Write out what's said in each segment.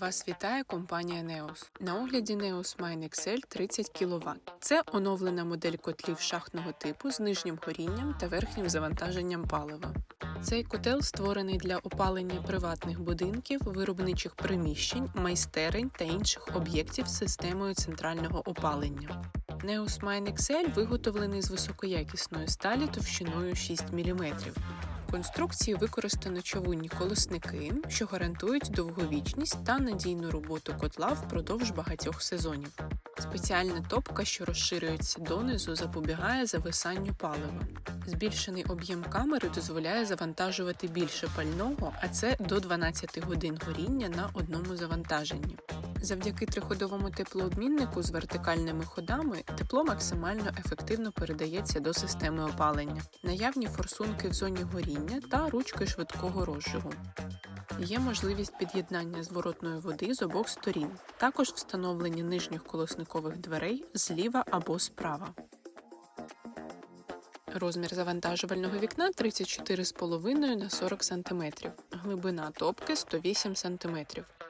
Вас вітає компанія Neos. На огляді Neos Mine XL 30 кВт. Це оновлена модель котлів шахтного типу з нижнім горінням та верхнім завантаженням палива. Цей котел створений для опалення приватних будинків, виробничих приміщень, майстерень та інших об'єктів з системою центрального опалення. Neos Mine XL виготовлений з високоякісної сталі товщиною 6 мм. Конструкції використано човунні колосники, що гарантують довговічність та надійну роботу котла впродовж багатьох сезонів. Спеціальна топка, що розширюється донизу, запобігає зависанню палива. Збільшений об'єм камери дозволяє завантажувати більше пального, а це до 12 годин горіння на одному завантаженні. Завдяки триходовому теплообміннику з вертикальними ходами тепло максимально ефективно передається до системи опалення, наявні форсунки в зоні горіння та ручки швидкого розжигу. Є можливість під'єднання зворотної води з обох сторін, також встановлення нижніх колосникових дверей зліва або справа. Розмір завантажувального вікна 34,5 на 40 см, глибина топки 108 см,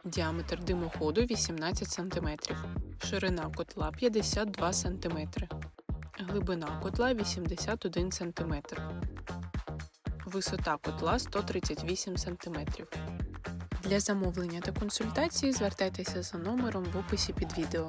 діаметр димоходу 18 см, ширина котла 52 см, глибина котла 81 см, висота котла 138 см. Для замовлення та консультації звертайтеся за номером в описі під відео.